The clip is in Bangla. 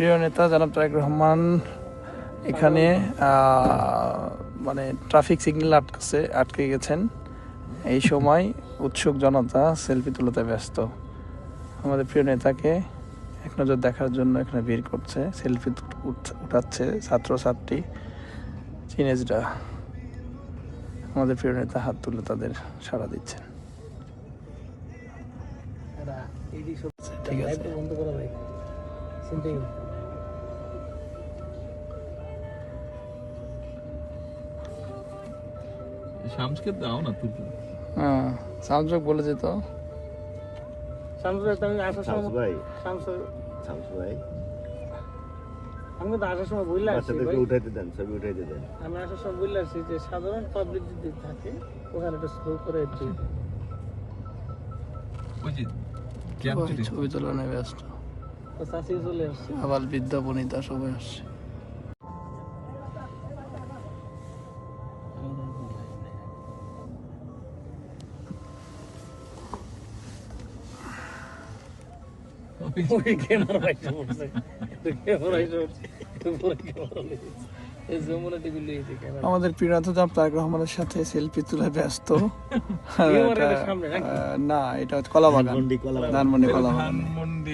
প্রিয় নেতা জনাব তারেক রহমান এখানে মানে ট্রাফিক সিগন্যাল আটকাছে আটকে গেছেন। এই সময় উৎসুক জনতা সেলফি তুলতে ব্যস্ত। আমাদের প্রিয় নেতাকে এক নজর দেখার জন্য এখানে ভিড় করছে সেলফি উঠাচ্ছে ছাত্রছাত্রী চিনেজরা আমাদের প্রিয় নেতা হাত তুলে তাদের সাড়া দিচ্ছেন। ঠিক আছে। শামসকে দাও না তুই হ্যাঁ সামজক বলে যেত। শামসু আমি আসার শামসু সময় ভাই। শামসু শামসু ভাই। আমি তো আসার সময় বাচ্চাদেরকে উঠাইতে দেন ছবি উঠাইতে দেন। আমি আসার সময় যে সাধারণ পাবলিক যদি থাকে ওখানে একটা স্লো করে একটু ওই যে সবাই ক্যাম্প ছবি তোলা চলে আসছে। আবার বিদ্যা বনিতা সবাই আসছে। ওই ক্যামেরা পড়ছে ক্যামেরা এসে পড়ছে পুরো ক্যামেরা এই যমুনা টিভি লেগেছে ক্যামেরা আমাদের প্রিয়নাথ জাম তারেক রহমানের সাথে সেলফি তুলে ব্যস্ত। না এটা হচ্ছে কলা বাগান ধানমন্ডি কলা বাগান। ধানমন্ডি। কলা বাগান ধানমন্ডি